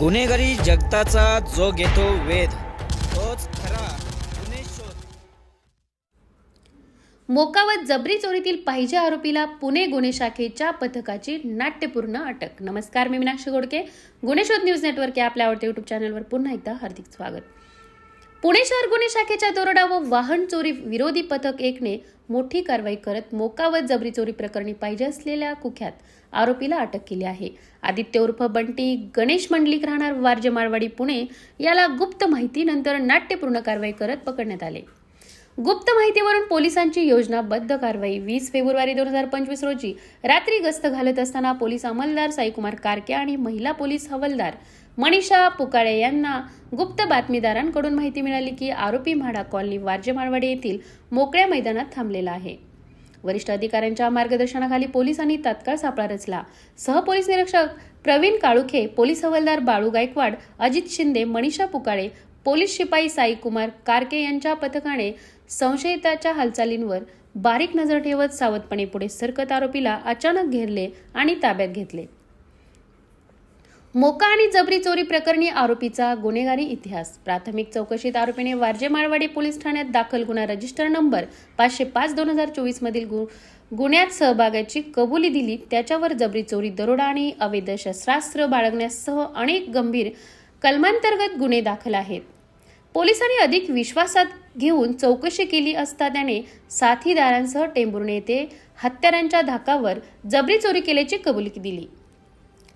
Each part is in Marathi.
गुन्हेगारी जगताचा जो घेतो वेध तोच खरा गुन्हे शोध. मोकावत जबरी चोरीतील पाहिजे आरोपीला पुणे गुन्हे शाखेच्या पथकाची नाट्यपूर्ण अटक. नमस्कार मी मीनाक्षी गोडके. गुन्हे शोध न्यूज नेटवर्क या आपल्या आवडत्या युट्यूब चॅनलवर पुन्हा एकदा हार्दिक स्वागत. पुणे शहर गुन्हे शाखेच्या दरोडा व वाहन चोरी विरोधी पथक एकने मोठी कारवाई करत मोकावत जबरी चोरी प्रकरणी पाहिजे असलेल्या कुख्यात आरोपीला अटक केली आहे. आदित्य उर्फ बंटी गणेश मंडलिक राहणार वारजे मारवाडी पुणे. याला गुप्त माहितीनंतर नाट्यपूर्ण कारवाई करत पकडण्यात आले. गुप्त माहितीवरून पोलिसांची योजनाबद्ध कारवाई. वीस फेब्रुवारी दोन हजार पंचवीस रोजी रात्री गस्त घालत असताना पोलीस अंमलदार साईकुमार कारके आणि महिला पोलीस हवालदार मनीषा पुकाळे यांना गुप्त बातमीदारांकडून माहिती मिळाली की आरोपी म्हाडा कॉलनी वारजे माळवाडे येथील मोकळ्या मैदानात थांबलेला आहे. वरिष्ठ अधिकाऱ्यांच्या मार्गदर्शनाखाली पोलिसांनी तात्काळ सापळा रचला. सहपोलीस निरीक्षक प्रवीण काळुखे पोलीस हवालदार बाळू गायकवाड अजित शिंदे मनीषा पुकाळे पोलीस शिपाई साईकुमार कारके यांच्या पथकाने संशयिताच्या हालचालींवर बारीक नजर ठेवत सावधपणे पुढे सरकत आरोपीला अचानक घेरले आणि ताब्यात घेतले. मोका आणि जबरी चोरी प्रकरणी आरोपीचा गुन्हेगारी इतिहास. प्राथमिक चौकशीत आरोपीने वारजे माळवाडी पोलीस ठाण्यात दाखल गुन्हा रजिस्टर नंबर पाचशे पाच दोन हजार चोवीस मधील गु गुन्ह्यात सहभागाची कबुली दिली त्याच्यावर जबरी चोरी दरोडा आणि अवैध शस्त्रास्त्र बाळगण्यासह अनेक गंभीर कलमांतर्गत गुन्हे दाखल आहेत. पोलिसांनी अधिक विश्वासात घेऊन चौकशी केली असता त्याने साथीदारांसह टेंभुर्णे येथे हत्यारांच्या धाकावर जबरी चोरी केल्याची कबुली दिली.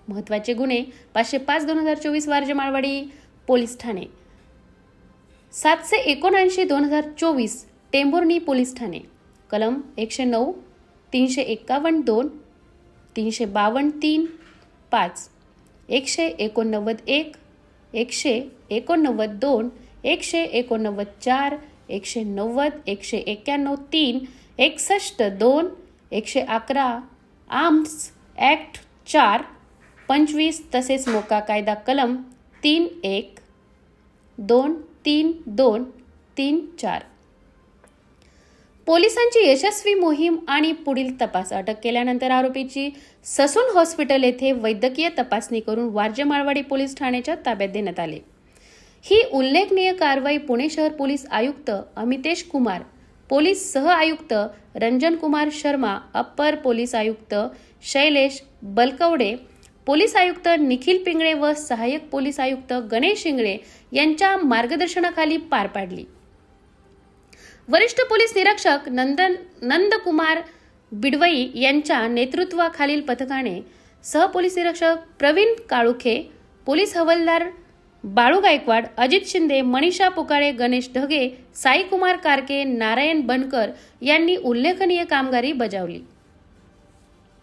महत्त्वाचे गुन्हे पाचशे पाच दोन हजार चोवीस वारजे माळवाडी पोलीस ठाणे. सातशे एकोणऐंशी दोन हजार चोवीस टेंभुर्णी पोलीस ठाणे. कलम एकशे नऊ तीनशे एक्कावन्न दोन तीनशे बावन्न तीन पाच. एकशे एकोणनव्वद एक एकशे एकोणनव्वद दोन एकशे एकोणनव्वद चार एकशे नव्वद एकशे एक्क्याण्णव तीन एकसष्ट दोन एकशे अकरा आर्म्स ॲक्ट चार पंचवीस तसेच मोका कायदा कलम तीन एक दोन तीन दोन तीन चार. पोलिसांची यशस्वी मोहीम आणि पुढील तपास अटक केल्यानंतर आरोपीची ससून हॉस्पिटल येथे वैद्यकीय तपासणी करून वारजे माळवाडी पोलीस ठाण्याच्या ताब्यात देण्यात आले. ही उल्लेखनीय कारवाई पुणे शहर पोलीस आयुक्त अमितेश कुमार पोलीस सह आयुक्त रंजन कुमार शर्मा अप्पर पोलीस आयुक्त शैलेश बलकवडे पोलीस आयुक्त निखिल पिंगळे व सहाय्यक पोलीस आयुक्त गणेश इंगळे यांच्या मार्गदर्शनाखाली पार पाडली. वरिष्ठ पोलीस निरीक्षक नंदन नंदकुमार बिडवई यांच्या नेतृत्वाखालील पथकाने सहपोलीस निरीक्षक प्रवीण काळुखे पोलीस हवालदार बाळू गायकवाड अजित शिंदे मनीषा पुकाळे गणेश ढगे साईकुमार कारके नारायण बनकर यांनी उल्लेखनीय कामगिरी बजावली.